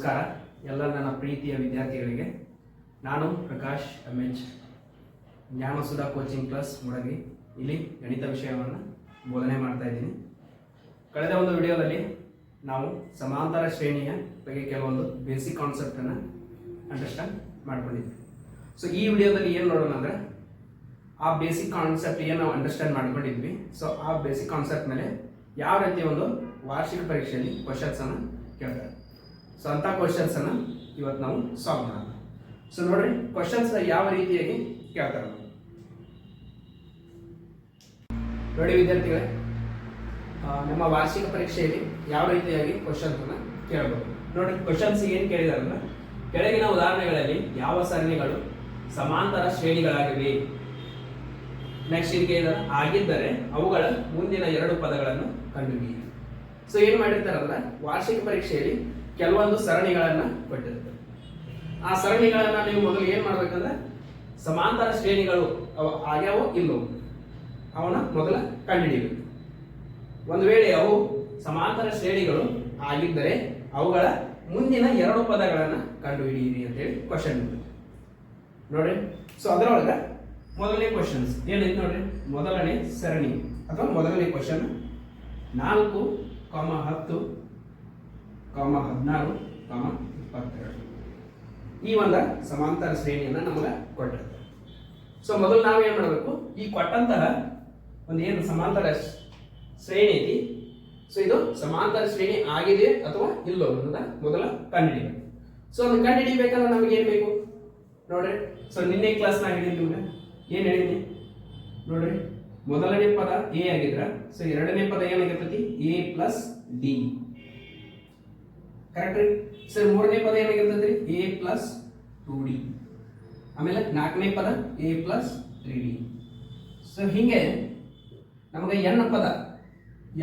ನಮಸ್ಕಾರ. ಎಲ್ಲ ನನ್ನ ಪ್ರೀತಿಯ ವಿದ್ಯಾರ್ಥಿಗಳಿಗೆ ನಾನು ಪ್ರಕಾಶ್ ಅಮೇಜ್ ಜ್ಞಾನಸುಧ ಕೋಚಿಂಗ್ ಕ್ಲಾಸ್ ಮುಡಗಿ. ಇಲ್ಲಿ ಗಣಿತ ವಿಷಯವನ್ನು ಬೋಧನೆ ಮಾಡ್ತಾ ಇದ್ದೀನಿ. ಕಳೆದ ಒಂದು ವಿಡಿಯೋದಲ್ಲಿ ನಾವು ಸಮಾಂತರ ಶ್ರೇಣಿಯ ಬಗ್ಗೆ ಕೆಲವೊಂದು ಬೇಸಿಕ್ ಕಾನ್ಸೆಪ್ಟನ್ನು ಅಂಡರ್ಸ್ಟ್ಯಾಂಡ್ ಮಾಡ್ಕೊಂಡಿದ್ವಿ. ಸೊ ಈ ವಿಡಿಯೋದಲ್ಲಿ ಏನು ನೋಡೋಣ ಅಂದರೆ ಆ ಬೇಸಿಕ್ ಕಾನ್ಸೆಪ್ಟ್ ಏನು ನಾವು ಅಂಡರ್ಸ್ಟ್ಯಾಂಡ್ ಮಾಡ್ಕೊಂಡಿದ್ವಿ. ಸೊ ಆ ಬೇಸಿಕ್ ಕಾನ್ಸೆಪ್ಟ್ ಮೇಲೆ ಯಾವ ರೀತಿ ಒಂದು ವಾರ್ಷಿಕ ಪರೀಕ್ಷೆಯಲ್ಲಿ ಕ್ವಶನ್ಸ್ ಅನ್ನು ಕೇಳ್ತಾರೆ. ಸೊ ಅಂಥ ಕ್ವಶನ್ಸ್ ಅನ್ನ ಇವತ್ತು ನಾವು ಸಾಲ್ವ್ ಮಾಡೋಣ. ಸೊ ನೋಡ್ರಿ ಕ್ವಶನ್ಸ್ ಯಾವ ರೀತಿಯಾಗಿ ಕೇಳ್ತಾರೆ ನೋಡಿ ವಿದ್ಯಾರ್ಥಿಗಳೇ ನಮ್ಮ ವಾರ್ಷಿಕ ಪರೀಕ್ಷೆಯಲ್ಲಿ ಯಾವ ರೀತಿಯಾಗಿ ಕ್ವಶನ್ಸ್ ಅನ್ನ ಕೇಳಬಹುದು ನೋಡಿ ಕ್ವಶನ್ಸ್ ಏನು ಕೇಳಿದಾರೆ ಅಂದ್ರೆ, ಕೆಳಗಿನ ಉದಾಹರಣೆಗಳಲ್ಲಿ ಯಾವ ಸರಣಿಗಳು ಸಮಾಂತರ ಶ್ರೇಣಿಗಳಾಗಿವೆ? ನೆಕ್ಸ್ಟ್ ಇದಕ್ಕೆ ಆಗಿದ್ದರೆ ಅವುಗಳ ಮುಂದಿನ ಎರಡು ಪದಗಳನ್ನು ಕಂಡುಹಿಡಿಯಿರಿ. ಸೊ ಏನು ಮಾಡಿರ್ತಾರಲ್ಲ ವಾರ್ಷಿಕ ಪರೀಕ್ಷೆಯಲ್ಲಿ ಕೆಲವೊಂದು ಸರಣಿಗಳನ್ನ ಕೊಟ್ಟಿರುತ್ತೆ ಆ ಸರಣಿಗಳನ್ನ ನೀವು ಮೊದಲು ಏನ್ ಮಾಡ್ಬೇಕಂದ್ರೆ ಸಮಾಂತರ ಶ್ರೇಣಿಗಳು ಅವ ಆಗ್ಯಾವೋ ಇಲ್ಲೋ ಅವನ ಮೊದಲ ಕಂಡುಹಿಡಿಯಬೇಕು ಒಂದು ವೇಳೆ ಅವು ಸಮಾಂತರ ಶ್ರೇಣಿಗಳು ಆಗಿದ್ದರೆ ಅವುಗಳ ಮುಂದಿನ ಎರಡು ಪದಗಳನ್ನ ಕಂಡುಹಿಡಿಯಿರಿ ಅಂತೇಳಿ ಕ್ವಶನ್ ನೋಡ್ರಿ ಸೊ ಅದರೊಳಗೆ ಮೊದಲನೇ ಕ್ವಶನ್ಸ್ ಏನೈತೆ ನೋಡ್ರಿ? ಮೊದಲನೇ ಸರಣಿ ಅಥವಾ ಮೊದಲನೇ ಕ್ವಶನ್ ನಾಲ್ಕು, ಕಾಮ ಹತ್ತು ಕಾಮ ಹದಿನಾರು, ಕಾಮ ಇಪ್ಪತ್ತೆರಡು. ಈ ಒಂದು ಸಮಾಂತರ ಶ್ರೇಣಿಯನ್ನ ನಮಗೆ ಕೊಟ್ಟಿರ್ತಾರೆ. ಸೊ ಮೊದಲು ನಾವೇನು ಮಾಡಬೇಕು? ಈ ಕೊಟ್ಟಂತಹ ಒಂದು ಏನು ಸಮಾಂತರ ಶ್ರೇಣಿ ಐತಿ? ಸೊ ಇದು ಸಮಾಂತರ ಶ್ರೇಣಿ ಆಗಿದೆ ಅಥವಾ ಇಲ್ಲೋ ಅನ್ನೋದ ಮೊದಲ ಕಂಡುಹಿಡಿಬೇಕು. ಸೊ ಅದನ್ನ ಕಂಡುಹಿಡಿಬೇಕಂದ್ರೆ ನಮಗೆ ಏನು ಬೇಕು? ನೋಡ್ರಿ. ಸೊ ನಿನ್ನೆ ಕ್ಲಾಸ್ ನಾಗ ಹೇಳಿದ್ವಿ ನಿಮ್ಗೆ. ಏನು ಹೇಳಿದ್ದೆ? ನೋಡ್ರಿ. ಮೊದಲನೇ ಪದ ಎ ಆಗಿದ್ರ. ಸೊ ಎರಡನೇ ಪದ ಏನಾಗಿರ್ತೈತಿ? ಎ ಪ್ಲಸ್ ಡಿ ಕರೆಕ್ಟ್ ರೀ? ಸರ್, ಮೂರನೇ ಪದ ಏನಾಗಿರ್ತದ್ರಿ ಎ ಪ್ಲಸ್ ಟೂ ಡಿ ಆಮೇಲೆ ನಾಲ್ಕನೇ ಪದ A plus three D so ಹೀಗೆ ನಮಗೆ ಎನ್ ಪದ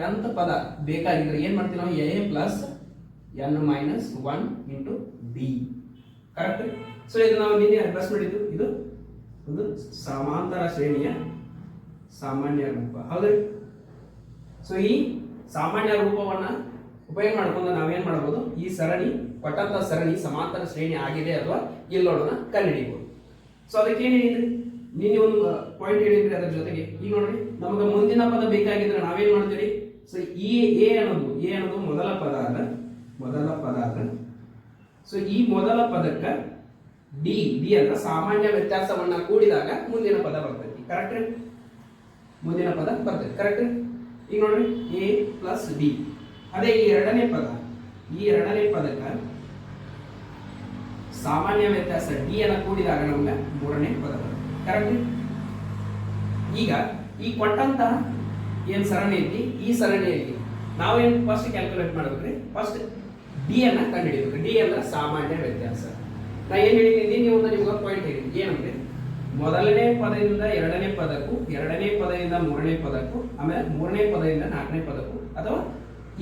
ಎಂತ ಪದ ಬೇಕಾಗಿದ್ರೆ ಏನು ಮಾಡ್ತೀವಿ ನಾವು? A plus N minus one into D correct so ಇದು ನಾವು ನಿನ್ನೆ ಅಡ್ರೆಸ್ ಮಾಡಿದ್ದು. ಇದು ಒಂದು ಸಮಾಂತರ ಶ್ರೇಣಿಯ ಸಾಮಾನ್ಯ ರೂಪ. ಹೌದ್ರಿ? ಸೊ ಈ ಸಾಮಾನ್ಯ ರೂಪವನ್ನ ಉಪಯೋಗ ಮಾಡ್ಕೊಂಡು ನಾವೇನ್ ಮಾಡಬಹುದು ಈ ಸರಣಿ, ಕೊಟ್ಟಂತ ಸರಣಿ ಸಮಾಂತರ ಶ್ರೇಣಿ ಆಗಿದೆ ಅಥವಾ ಇಲ್ಲೋಣ ಕಂಡುಹಿಡಿಯಬಹುದು. ಸೊ ಅದಕ್ಕೆ ಹೇಳಿದ್ರಿ? ನಿನ್ನೆ ಒಂದು ಪಾಯಿಂಟ್ ಹೇಳಿದ್ರಿ ಅದರ ಜೊತೆಗೆ. ಈಗ ನೋಡ್ರಿ, ನಮಗೆ ಮುಂದಿನ ಪದ ಬೇಕಾಗಿದ್ರೆ ನಾವೇನ್ ಮಾಡ್ತೀವಿ ಸೊ ಈ ಎ ಅನ್ನೋದು ಎ ಅನ್ನೋದು ಮೊದಲ ಪದ ಅದ. ಮೊದಲ ಪದ ಅದ. ಸೊ ಈ ಮೊದಲ ಪದಕ್ಕ ಡಿ ಡಿ ಅಂತ ಸಾಮಾನ್ಯ ವ್ಯತ್ಯಾಸವನ್ನ ಕೂಡಿದಾಗ ಮುಂದಿನ ಪದ ಬರ್ತೈತಿ. ಕರೆಕ್ಟ್ ಮುಂದಿನ ಪದ ಬರ್ತೈತಿ. ಕರೆಕ್ಟ್ ಈಗ ನೋಡ್ರಿ ಎ ಪ್ಲಸ್ ಡಿ ಅದೇ ಈ ಎರಡನೇ ಪದ, ಈ ಎರಡನೇ ಪದಕ ಸಾಮಾನ್ಯ ವ್ಯತ್ಯಾಸ ಡಿ ಅನ್ನ ಕೂಡಿದಾಗ ನಮ್ಗೆ ಮೂರನೇ ಪದ ಕರೆಕ್ಟ್ ಈಗ ಈ ಕೊಟ್ಟಂತಹ ಏನ್ ಸರಣಿ ಐತಿ ಈ ಸರಣಿಯಲ್ಲಿ ನಾವೇನ್ ಫಸ್ಟ್ ಕ್ಯಾಲ್ಕುಲೇಟ್ ಮಾಡ್ಬೇಕ್ರಿ? ಫಸ್ಟ್ ಡಿ ಅನ್ನ ಕಂಡುಹಿಡಿಬೇಕು. ಡಿ ಅಂದ್ರೆ ಸಾಮಾನ್ಯ ವ್ಯತ್ಯಾಸ. ನಾ ಏನ್ ಹೇಳಿದ್ದೀನಿ? ನೀವು ನಿಮ್ಗೆ ಪಾಯಿಂಟ್ ಹೇಳಿದ್ದೀನಿ. ಏನಂದ್ರೆ ಮೊದಲನೇ ಪದದಿಂದ ಎರಡನೇ ಪದಕ್ಕೂ, ಎರಡನೇ ಪದದಿಂದ ಮೂರನೇ ಪದಕ್ಕೂ, ಆಮೇಲೆ ಮೂರನೇ ಪದದಿಂದ ನಾಲ್ಕನೇ ಪದಕ್ಕೂ ಅಥವಾ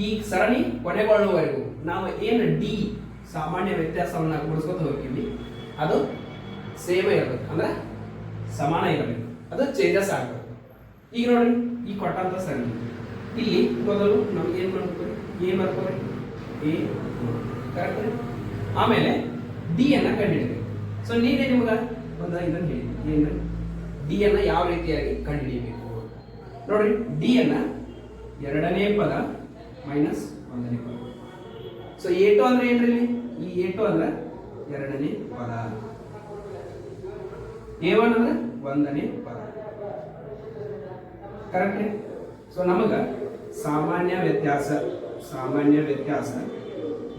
ಈ ಸರಣಿ ಕೊನೆಗೊಳ್ಳುವವರೆಗೂ ನಾವು ಏನು ಡಿ ಸಾಮಾನ್ಯ ವ್ಯತ್ಯಾಸವನ್ನ ಗುಡಿಸ್ಕೊತ ಹೋಗ್ತೀವಿ? ಅದು ಸೇಮ್ ಇರಬೇಕು. ಅಂದ್ರೆ ಸಮಾನ ಇರಬೇಕು. ಅದು ಚೇಂಜಸ್ ಆಗಬೇಕು. ಈಗ ನೋಡಿ ಈ ಕೊಟ್ಟಂತ ಸರಣಿ. ಇಲ್ಲಿ ಮೊದಲು ನಮ್ಗೆ ಏನ್ ಮಾಡ್ಬೇಕು? ಏನ್ ಬರ್ಕೋರಿ ಎ ಕರೆಕ್ಟ್ ಆಮೇಲೆ ಡಿ ಅನ್ನ ಕಂಡುಹಿಡಿಯಬೇಕು ಸೊ ನೀನೇ ನಿಮ್ಗೆ ಒಂದು ಇದನ್ನು ಹೇಳಿ ಏನು ಡಿ ಅನ್ನ ಯಾವ ರೀತಿಯಾಗಿ ಕಂಡುಹಿಡಿಯಬೇಕು ನೋಡ್ರಿ ಡಿ ಅನ್ನ ಎರಡನೇ ಪದ ಮೈನಸ್ ಒಂದನೇ ಪದ. ಸೊ ಎ ಟು ಅಂದ್ರೆ ಏನ್ರಿ ಇಲ್ಲಿ? ಈ ಎ ಟು ಅಂದ್ರೆ ಎರಡನೇ ಪದ. ಎ ಒನ್ ಅಂದ್ರೆ ಒಂದನೇ ಪದ. ಕರೆಕ್ಟ್ ಸೊ ನಮಗ ಸಾಮಾನ್ಯ ವ್ಯತ್ಯಾಸ ಸಾಮಾನ್ಯ ವ್ಯತ್ಯಾಸ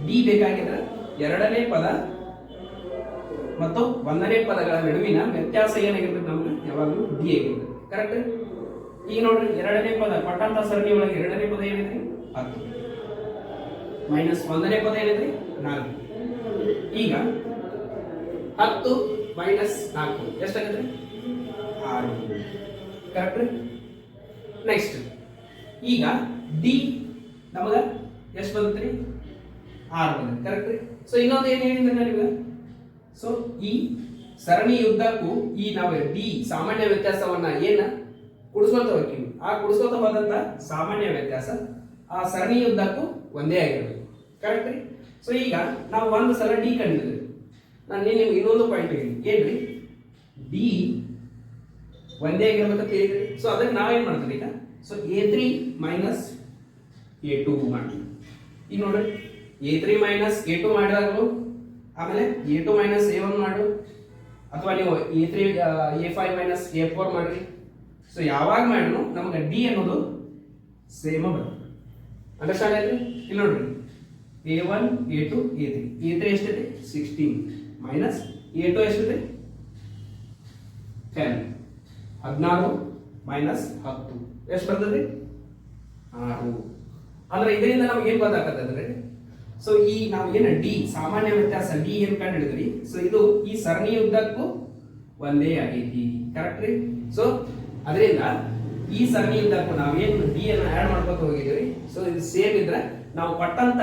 ಡಿ ಬೇಕಾಗಿದ್ರೆ ಎರಡನೇ ಪದ ಮತ್ತು ಒಂದನೇ ಪದಗಳ ನಡುವಿನ ವ್ಯತ್ಯಾಸ ಏನಾಗಿರ್ತದೆ ನಮ್ಗೆ? ಯಾವಾಗಲೂ ಡಿ ಆಗಿರ್ತದೆ ಕರೆಕ್ಟ್ ಈಗ ನೋಡ್ರಿ, ಎರಡನೇ ಪದ ಪಟ್ಟಂತ ಸರಣಿ ಒಳಗೆ ಎರಡನೇ ಪದ ಏನೈತ್ರಿ ಹತ್ತು. ಮೈನಸ್ ಒಂದನೇ ಪದ ಏನಿದೆ ನಾಲ್ಕು. ಈಗ ಹತ್ತು ಮೈನಸ್ ನಾಲ್ಕು. ಎಷ್ಟಾಗುತ್ತೆ? ಆರು. ಕರೆಕ್ಟ್ ನೆಕ್ಸ್ಟ್ ಈಗ ಡಿ ನಮಗ ಎಷ್ಟು ಬಂದ್ರಿ ಆರು ಬಂದ ಕರೆಕ್ಟ್ ಸೊ ಇನ್ನೊಂದು ಏನು ಹೇಳಿದ್ರೆ ನಿಮಗೆ ಸೊ ಈ ಸರಣಿ ಯುದ್ಧಕ್ಕೂ ಈ ನಾವು ಡಿ ಸಾಮಾನ್ಯ ವ್ಯತ್ಯಾಸವನ್ನ ಏನ ಕುಡಿಸ್ಕೊತ ಹೋಗ್ತೀವಿ ಆ ಕುಡಿಸ್ಕೊತ ಬಂದಂತ ಸಾಮಾನ್ಯ ವ್ಯತ್ಯಾಸ ಆ ಸರಣಿ ಉದ್ದಕ್ಕೂ ಒಂದೇ ಆಗಿರಬೇಕು. ಕರೆಕ್ಟ್ ರೀ? ಸೊ ಈಗ ನಾವು ಒಂದು ಸಲ ಡಿ ಕಂಡಿದ್ವಿ ನಾನು ನಿಮಗೆ ಇನ್ನೊಂದು ಪಾಯಿಂಟ್ ಹೇಳಿ ಏನ್ರಿ? ಡಿ ಒಂದೇ ಆಗಿರ್ಬೇಕಂತ ಹೇಳಿದ್ರಿ. ಸೊ ಅದಕ್ಕೆ ನಾವೇನು ಮಾಡ್ತೀವಿ ಈಗ? So A three minus A two ಮಾಡ್ತೀವಿ. ಈಗ ನೋಡ್ರಿ. A three minus A two ಮಾಡಿದಾಗಲು ಆಮೇಲೆ A two minus A one ಮಾಡು. ಅಥವಾ ನೀವು A three A five minus A four ಮಾಡ್ರಿ. ಸೊ ಯಾವಾಗ ಮಾಡಿದ್ರು ನಮಗೆ ಡಿ ಅನ್ನೋದು ಸೇಮ್ ಬರುತ್ತೆ. ಅಂಡರ್ಸ್ಟ್ಯಾಂಡ್ ಆಯ್ತು ಇಲ್ಲಿ ನೋಡ್ರಿ A one A two A three A three ಎಷ್ಟಿದೆ? ಸಿಕ್ಸ್ಟೀನ್ ಮೈನಸ್ ಎ ಟು ಎಷ್ಟಿದೆ? ಟೆನ್ ಹದಿನಾರು ಮೈನಸ್ ಹತ್ತು. ಎಷ್ಟು ಬರ್ತದೆ? ಆರು. ಅಂದ್ರೆ ಇದರಿಂದ ನಮ್ಗೆ ಏನ್ ಗೊತ್ತಾಗತ್ತಂದ್ರೆ ಸೊ ಈ ನಾವು ಏನು ಡಿ ಸಾಮಾನ್ಯ ವ್ಯತ್ಯಾಸ ಡಿ ಏನ್ ಕಂಡು ಹಿಡಿದ್ರಿ ಸೊ ಇದು ಈ ಸರಣಿ ಉದ್ದಕ್ಕೂ ಒಂದೇ ಆಗೈತಿ. ಕರೆಕ್ಟ್ ರೀ? ಸೊ ಅದರಿಂದ ಈ ಸರಣಿ ಉದ್ದಕ್ಕೂ ನಾವೇನು ಡಿ ಅನ್ನು ಆಡ್ ಮಾಡ್ಕೊತ ಹೋಗಿದ್ದೀವಿ. ಸೊ ಇದು ಸೇಮ್ ಇದ್ರೆ ನಾವು ಪಟ್ಟಂತ,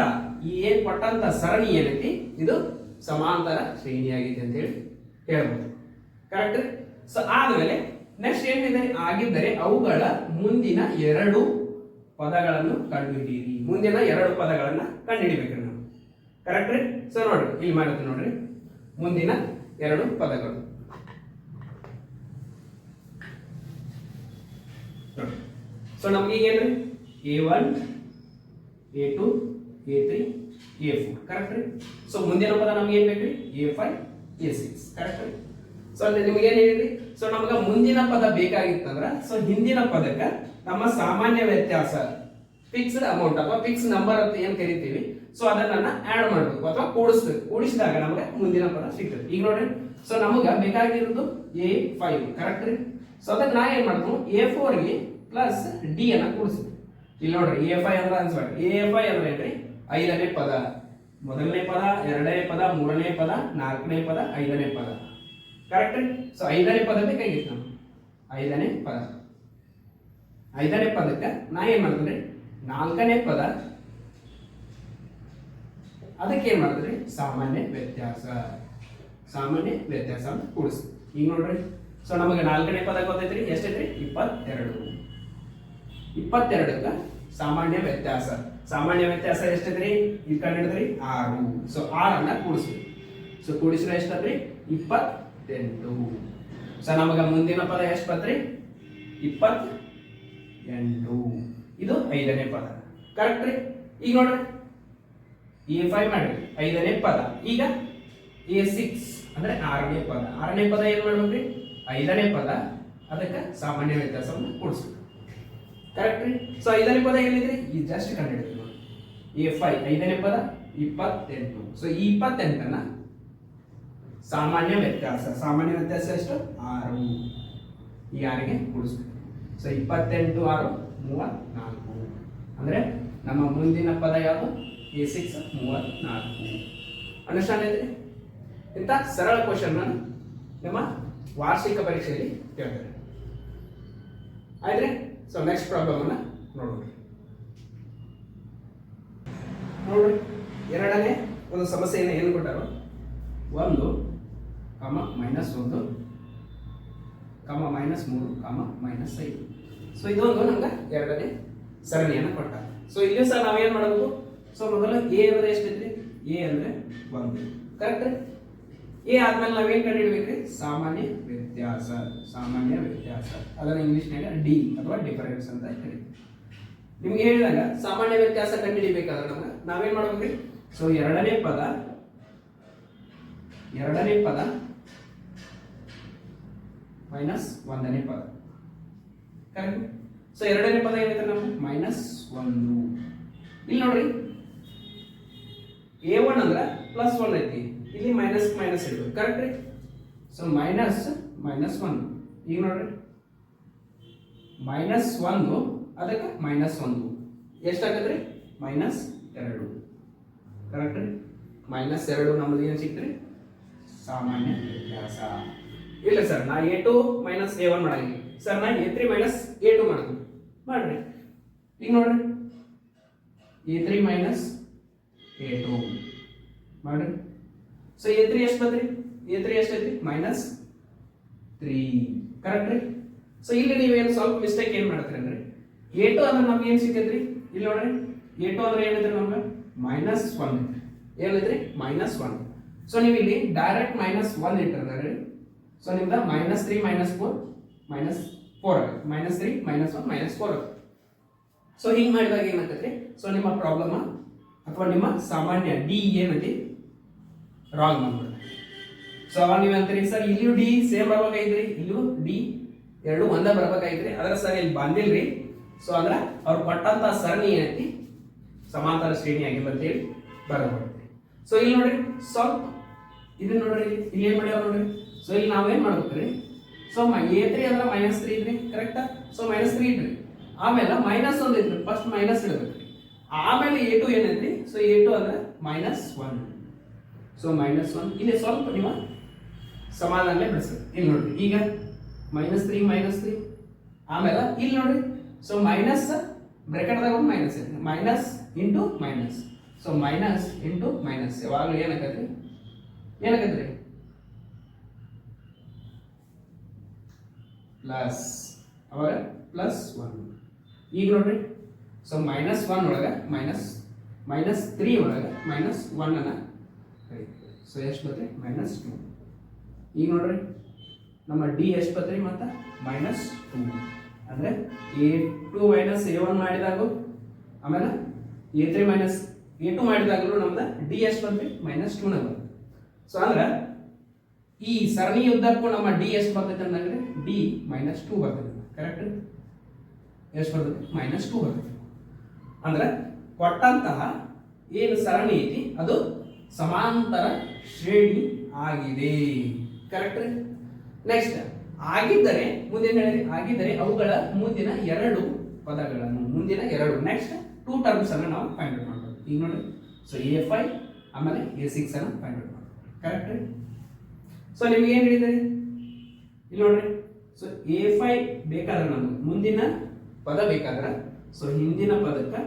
ಈ ಏನ್ ಪಟ್ಟಂತ ಸರಣಿ ಏನೈತಿ ಇದು ಸಮಾಂತರ ಶ್ರೇಣಿಯಾಗಿದೆ ಅಂತ ಹೇಳಿ ಹೇಳ್ಬೋದು. ಕರೆಕ್ಟ್ ಸೊ ಆದ್ಮೇಲೆ ನೆಕ್ಸ್ಟ್ ಏನಿದೆ? ಆಗಿದ್ದರೆ ಅವುಗಳ ಮುಂದಿನ ಎರಡು ಪದಗಳನ್ನು ಕಂಡುಹಿಡಿಯಿರಿ. ಮುಂದಿನ ಎರಡು ಪದಗಳನ್ನ ಕಂಡುಹಿಡಿಬೇಕು ನಾವು. ಕರೆಕ್ಟ್ ರೀ ಸೊ ನೋಡ್ರಿ, ಇಲ್ಲಿ ಮಾಡುತ್ತೆ ನೋಡ್ರಿ. ಮುಂದಿನ ಎರಡು ಪದಗಳು. ಸೊ ನಮ್ಗೆ ಏನ್ರಿ? A one A two A three A four correct ರೀ? ಸೊ ಮುಂದಿನ ಪದ ನಮ್ಗೆ ಏನ್ ಬೇಕ್ರಿ? A five A six correct ರೀ? ಸೊ ಅಲ್ಲಿ ನಿಮ್ಗೆ ಏನ್ ಹೇಳಿದ್ರಿ? ಸೊ ನಮ್ಗೆ ಮುಂದಿನ ಪದ ಬೇಕಾಗಿತ್ತಂದ್ರ ಸೊ ಹಿಂದಿನ ಪದಕ್ಕೆ ನಮ್ಮ ಸಾಮಾನ್ಯ ವ್ಯತ್ಯಾಸ ಫಿಕ್ಸ್ಡ್ ಅಮೌಂಟ್ ಅಥವಾ ಫಿಕ್ಸ್ ನಂಬರ್ ಅಂತ ಏನ್ ಕರಿತೀವಿ? ಸೊ ಅದನ್ನ ಆಡ್ ಮಾಡಬೇಕು ಅಥವಾ ಕೂಡಿಸ್ಬೇಕು. ಕೂಡಿಸಿದಾಗ ನಮಗೆ ಮುಂದಿನ ಪದ ಸಿಗ್ತದೆ. ಈಗ ನೋಡ್ರಿ. ಸೊ ನಮಗ ಬೇಕಾಗಿರೋದು ಎ ಫೈವ್ ಕರೆಕ್ಟ್ ರೀ? ಸೊ ಅದಕ್ಕೆ ನಾ ಏನ್ ಮಾಡ್ತು ಎ ಫೋರ್ಗೆ ಪ್ಲಸ್ ಡಿ ಅನ್ನ ಕೂಡಿಸ್ಬೇಕು ಇಲ್ಲಿ ನೋಡ್ರಿ ಎ ಫೈವ್ ಅಂದ್ರೆ ಅನ್ಸ್ಬೇಕು ಎ ಎಫ್ ಐ ಅಂದ್ರೆ ಏನ್ರಿ? ಐದನೇ ಪದ. ಮೊದಲನೇ ಪದ, ಎರಡನೇ ಪದ, ಮೂರನೇ ಪದ, ನಾಲ್ಕನೇ ಪದ, ಐದನೇ ಪದ. ಕರೆಕ್ಟ್ ಸೊ ಐದನೇ ಪದ ಬೇಕಾಗಿತ್ತು ನಾವು ಐದನೇ ಪದ. ಐದನೇ ಪದಕ್ಕೆ ನಾ ಏನ್ ಮಾಡ್ತೀನಿ ನಾಲ್ಕನೇ ಪದ. ಅದಕ್ಕೆ ಏನ್ ಮಾಡ್ತೀನಿ ಸಾಮಾನ್ಯ ವ್ಯತ್ಯಾಸ. ಸಾಮಾನ್ಯ ವ್ಯತ್ಯಾಸ ಅಂತ ಕೂಡಿಸಿ ಈಗ ನೋಡ್ರಿ. ಸೊ ನಮಗೆ ನಾಲ್ಕನೇ ಪದ ಗೊತ್ತೈತ್ರಿ? ಎಷ್ಟೈತ್ರಿ? ಇಪ್ಪತ್ತೆರಡು. ಇಪ್ಪತ್ತೆರಡಕ್ಕ ಸಾಮಾನ್ಯ ವ್ಯತ್ಯಾಸ. ಸಾಮಾನ್ಯ ವ್ಯತ್ಯಾಸ ಎಷ್ಟದ್ರಿ ಇದು ಕಂಡಿಡಿದ್ರಿ ಆರು. ಸೊ ಆರನ್ನ ಕೂಡಿಸ್ರಿ ಸೊ ಕೂಡಿಸಿದ್ರೆ ಎಷ್ಟದ್ರಿ ಇಪ್ಪತ್ತೆಂಟು. ಸೊ ನಮಗ ಮುಂದಿನ ಪದ ಎಷ್ಟು ಬತ್ರಿ? ಇಪ್ಪತ್ ಎಂಟು ಇದು ಐದನೇ ಪದ. ಕರೆಕ್ಟ್ ರೀ? ಈಗ ನೋಡ್ರಿ. ಎ ಫೈವ್ ಮಾಡ್ರಿ. ಐದನೇ ಪದ. ಈಗ ಎ ಸಿಕ್ಸ್ ಅಂದ್ರೆ ಆರನೇ ಪದ. ಆರನೇ ಪದ ಏನ್ ಮಾಡ್ಬೇಕ್ರಿ? ಐದನೇ ಪದ. ಅದಕ್ಕೆ ಸಾಮಾನ್ಯ ವ್ಯತ್ಯಾಸವನ್ನು ಕೂಡಿಸ್ಬೇಕು. ಕರೆಕ್ಟ್ ರೀ ಸೊ ಐದನೇ ಪದ ಏನಿದ್ರಿ ಈ ಜಸ್ಟ್ ಕಂಡುಹಿಡಿದ್ರಿ ನೋಡಿ. ಎ ಫೈ ಐದನೇ ಪದ ಇಪ್ಪತ್ತೆಂಟು. ಸೊ ಈ ಇಪ್ಪತ್ತೆಂಟನ್ನ ಸಾಮಾನ್ಯ ವ್ಯತ್ಯಾಸ. ಸಾಮಾನ್ಯ ವ್ಯತ್ಯಾಸ ಎಷ್ಟು? ಆರು. ಈ ಆರಿಗೆ ಕೂಡಿಸ್ಬೇಕು ಸೊ ಇಪ್ಪತ್ತೆಂಟು, ಆರು ಮೂವತ್ನಾಲ್ಕು ಅಂದ್ರೆ ನಮ್ಮ ಮುಂದಿನ ಪದ ಯಾವುದು? ಎ ಸಿಕ್ಸ್ ಮೂವತ್ನಾಲ್ಕು ಅನುಷ್ಠಾನ ಇದ್ರಿ ಇಂಥ ಸರಳ ಕ್ವಶನ್ ನಿಮ್ಮ ವಾರ್ಷಿಕ ಪರೀಕ್ಷೆಯಲ್ಲಿ ಕೇಳ್ತಾರೆ. ಆಯ್ತ್ರಿ ಸೊ ನೆಕ್ಸ್ಟ್ ಪ್ರಾಬ್ಲಮ್ ಅನ್ನ ನೋಡೋಣ. ನೋಡ್ರಿ, ಎರಡನೇ ಒಂದು ಸಮಸ್ಯೆಯನ್ನು ಏನು ಕೊಟ್ಟರು? ಒಂದು ಕಮ ಮೈನಸ್ ಒಂದು, ಕಮ ಮೈನಸ್ ಮೂರು, ಕಮ ಮೈನಸ್ ಐದು. ಸೊ ಇದೊಂದು ನಮ್ಗೆ ಎರಡನೇ ಸರಣಿಯನ್ನು ಕೊಟ್ಟ. ಸೊ ಇಲ್ಲಿ ಸಹ ನಾವೇನು ಮಾಡಬೇಕು? ಸೊ ಮೊದಲು ಎ ಅಂದ್ರೆ ಎಷ್ಟೈತ್ರಿ? ಎ ಅಂದ್ರೆ ಒಂದು. ಕರೆಕ್ಟ್ ಎ ಆದ್ಮೇಲೆ ನಾವೇನ್ ಕಂಡುಹಿಡ್ಬೇಕ್ರಿ? ಸಾಮಾನ್ಯ ವ್ಯತ್ಯಾಸ, ಸಾಮಾನ್ಯ ವ್ಯತ್ಯಾಸ. ಅದನ್ನ ಇಂಗ್ಲಿಷ್ನಾಗ ಡಿ ಅಥವಾ ಡಿಫರೆನ್ಸ್ ಅಂತ ಹೇಳಿ. ನಿಮ್ಗೆ ಹೇಳಿದಾಗ ಸಾಮಾನ್ಯ ವ್ಯತ್ಯಾಸ ಕಂಡುಹಿಡಿಬೇಕಾದ್ರೆ ನಮ್ಗೆ ನಾವೇನ್ ಮಾಡ್ಬೇಕ್ರಿ ಸೊ ಎರಡನೇ ಪದ ಎರಡನೇ ಪದ ಮೈನಸ್ ಒಂದನೇ ಪದ. ಕರೆಕ್ಟ್ ಸೊ ಎರಡನೇ ಪದ ಏನೈತೆ ನಮ್ಗೆ? ಮೈನಸ್ ಒಂದು. ಇಲ್ಲಿ ನೋಡ್ರಿ. ಎ ಒನ್ ಅಂದ್ರೆ ಪ್ಲಸ್ ಒನ್ ಐತಿ. ಇಲ್ಲಿ ಮೈನಸ್ ಮೈನಸ್ ಇಡ್ಬೇಕು ಕರೆಕ್ಟ್ ರೀ? ಸೊ ಮೈನಸ್ ಮೈನಸ್ ಒನ್ ಈಗ ನೋಡ್ರಿ. ಮೈನಸ್ ಒಂದು, ಅದಕ್ಕೆ ಮೈನಸ್ ಒಂದು. ಎಷ್ಟಾಗತ್ರಿ ಮೈನಸ್ ಎರಡು. ಕರೆಕ್ಟ್ ರೀ? ಮೈನಸ್ ಎರಡು ನಮ್ಮದು ಏನು ಸಿಕ್ತ್ರಿ ಸಾಮಾನ್ಯ ವ್ಯತ್ಯಾಸ. ಇಲ್ಲ ಸರ್ ನಾ A two minus A one ಮಾಡಂಗಿಲ್ಲ. ಸರ್ ನಾ A three minus A two ಮಾಡ್ತೀನಿ ಮಾಡ್ರಿ. ಈಗ ನೋಡ್ರಿ. A three minus A two ಮಾಡ್ರಿ. ಸೊ ಎ ತ್ರೀ ಎಷ್ಟು ಬಂದ್ರಿ ಎ ತ್ರೀ ಎಷ್ಟು ಐತ್ರಿ? ಮೈನಸ್ ತ್ರೀ ಕರೆಕ್ಟ್ ರೀ? ಸೊ ಇಲ್ಲಿ ನೀವೇನು ಸ್ವಲ್ಪ ಮಿಸ್ಟೇಕ್ ಏನು ಮಾಡ್ತೀರಿ ಅಂದ್ರೆ ಎ ಟು ಅಂದ್ರೆ ನಮ್ಗೆ ಏನು ಸಿಕ್ಕೈತ್ರಿ ಇಲ್ಲಿ ನೋಡ್ರಿ ಎ ಟು ಅಂದ್ರೆ ಏನಿದ್ರೆ ನಮ್ಗೆ? ಮೈನಸ್ ಒನ್ ಏನೈತ್ರಿ ಮೈನಸ್ ಒನ್ ಸೊ ನೀವು ಇಲ್ಲಿ ಡೈರೆಕ್ಟ್ ಮೈನಸ್ ಒನ್ ಇಟ್ಟಿರ್ತಾರೆ ಸೊ ನಿಮ್ದ minus three minus four minus four ಆಗುತ್ತೆ. Minus three minus one minus four ಆಗುತ್ತೆ. ಸೊ ಹಿಂಗೆ ಮಾಡಿದಾಗ ಏನಾಗ್ತೈತ್ರಿ? ಸೊ ನಿಮ್ಮ ಪ್ರಾಬ್ಲಮ್ ಅಥವಾ ನಿಮ್ಮ ಸಾಮಾನ್ಯ ಡಿ ಏನೈತಿ? ರಾಂಗ್ ಬಂದ್ಬಿಡುತ್ತೆ ಸೊ ಅವಾಗ ನೀವು ಅಂತೀರಿ ಸರ್, ಇಲ್ಲಿಯೂ ಡಿ, ಸೇಮ್ ಬರ್ಬೇಕಾಯ್ತ್ರಿ ಇಲ್ಲೂ ಡಿ, ಎರಡು ಒಂದೇ ಬರ್ಬೇಕಾಗಿದ್ರಿ ಅದ್ರ ಸರ್ ಇಲ್ಲಿ ಬಂದಿಲ್ರಿ. ಸೊ ಅಂದ್ರೆ ಅವ್ರು ಕೊಟ್ಟಂತ ಸರಣಿ ಏನೈತಿ? ಸಮಾಂತರ ಶ್ರೇಣಿ ಆಗಿಲ್ಲ ಅಂತೇಳಿ ಬರಬರುತ್ತೆ ಸೊ ಇಲ್ಲಿ ನೋಡ್ರಿ, ಸ್ವಲ್ಪ ಇದನ್ನ ನೋಡ್ರಿ, ಇಲ್ಲಿ ಇಲ್ಲಿ ಏನ್ ಮಾಡ್ಯಾವ ನೋಡ್ರಿ? ಸೊ ಇಲ್ಲಿ ನಾವೇನ್ ಮಾಡ್ಬೇಕ್ರಿ? ಸೊ ಎ ತ್ರೀ ಅಂದ್ರೆ ಮೈನಸ್ ತ್ರೀ ಇದ್ರಿ ಕರೆಕ್ಟಾ ಸೊ ಮೈನಸ್ ತ್ರೀ ಇದ್ರಿ. ಆಮೇಲೆ ಮೈನಸ್ ಒಂದು ಇದ್ರಿ ಫಸ್ಟ್ ಮೈನಸ್ ಇಡಬೇಕ್ರಿ. ಆಮೇಲೆ ಎ ಟು ಏನೈತಿ ಸೊ ಎ ಟು ಅಂದ್ರೆ minus one so minus one ಇಲ್ಲಿ ಸ್ವಲ್ಪ ನೀವು ಸಮಾಧಾನಲೇ ಬಿಡಿಸ್ಬೇಕು ಇಲ್ಲಿ ನೋಡ್ರಿ, ಈಗ ಮೈನಸ್ ತ್ರೀ ಮೈನಸ್ ತ್ರೀ ಆಮೇಲೆ ಇಲ್ಲಿ ನೋಡ್ರಿ ಸೊ ಮೈನಸ್ ಬ್ರೆಕೆಟ್ದಾಗ ಒಂದು ಮೈನಸ್ ಇದೆ. Minus into minus so minus into minus ಯಾವಾಗಲೂ ಏನಾಗತ್ರಿ ಏನಾಗತ್ರಿ ಪ್ಲಸ್ ಅವಾಗ ಪ್ಲಸ್ ಒನ್ ಈಗ ನೋಡ್ರಿ ಸೊ ಮೈನಸ್ ಒನ್ ಒಳಗೆ ಮೈನಸ್ ಮೈನಸ್ ತ್ರೀ ಒಳಗೆ ಮೈನಸ್ ಒನ್ ಅನ್ನ ಸೊ ಎಷ್ಟು ಬರ್ತೀವಿ ಮೈನಸ್ ಟು ಈಗ ನೋಡ್ರಿ, ನಮ್ಮ ಡಿ ಎಷ್ಟು ಬತ್ರಿ ಮತ್ತೆ? ಮೈನಸ್ ಟು ಅಂದರೆ A two minus A one ಮಾಡಿದಾಗ, ಆಮೇಲೆ A three minus A two ಮಾಡಿದಾಗಲೂ ನಮ್ದು ಡಿ ಎಷ್ಟು ಬಂದ್ರಿ ಮೈನಸ್ ಟೂನ ಬಂತು ಸೊ ಅಂದ್ರೆ ಈ ಸರಣಿ ಉದ್ದಕ್ಕೂ ನಮ್ಮ ಡಿ ಎಷ್ಟು ಬರ್ತೈತೆ ಅಂತಂದ್ರೆ ಡಿ ಮೈನಸ್ ಟೂ ಬರ್ತೈತೆ. ಕರೆಕ್ಟ್ ಎಷ್ಟು ಬರ್ತೈತೆ? ಮೈನಸ್ ಟೂ ಬರ್ತೈತೆ. ಅಂದ್ರೆ ಕೊಟ್ಟಂತಹ ಏನು ಸರಣಿ ಐತಿ, ಅದು ಸಮಾಂತರ ಶ್ರೇಣಿ ಆಗಿದೆ. ಕರೆಕ್ಟ್ ನೆಕ್ಸ್ಟ್ ಆಗಿದ್ದರೆ, ಮುಂದಿನ ಆಗಿದ್ದರೆ ಅವುಗಳ ಮುಂದಿನ ಎರಡು ಪದಗಳನ್ನು, ಮುಂದಿನ ಎರಡು. ನೆಕ್ಸ್ಟ್ ಟೂ ಟರ್ಮ್ಸ್ ಅನ್ನು ನಾವು ಫೈಂಡ್ ಔಟ್ ಮಾಡ್ಬೋದು ಈಗ ನೋಡಿ ಸೊ ಎ ಫೈವ್ ಆಮೇಲೆ ಎ ಸಿಕ್ಸ್ ಅನ್ನು ಫೈಂಡ್ ಔಟ್ ಮಾಡ್ಬೋದು ಕರೆಕ್ಟ್ ಸೊ ನಿಮ್ಗೆ ಏನು ಹೇಳಿದೆ? ಇಲ್ಲಿ ನೋಡ್ರಿ. ಸೊ ಎ ಫೈವ್ ಬೇಕಾದ್ರೆ ನಮ್ಗೆ ಮುಂದಿನ ಪದ ಬೇಕಾದ್ರೆ ಸೊ ಹಿಂದಿನ ಪದಕ್ಕೆ